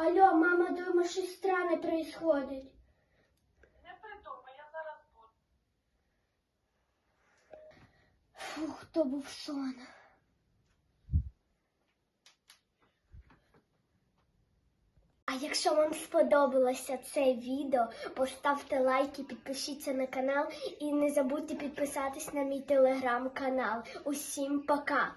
Алло, мама, дома щось странне происходить. Не придумай, я зараз буду. Фух, то був сон. А якщо вам сподобалося це відео, поставте лайки, підпишіться на канал і не забудьте підписатись на мій телеграм-канал. Усім пока!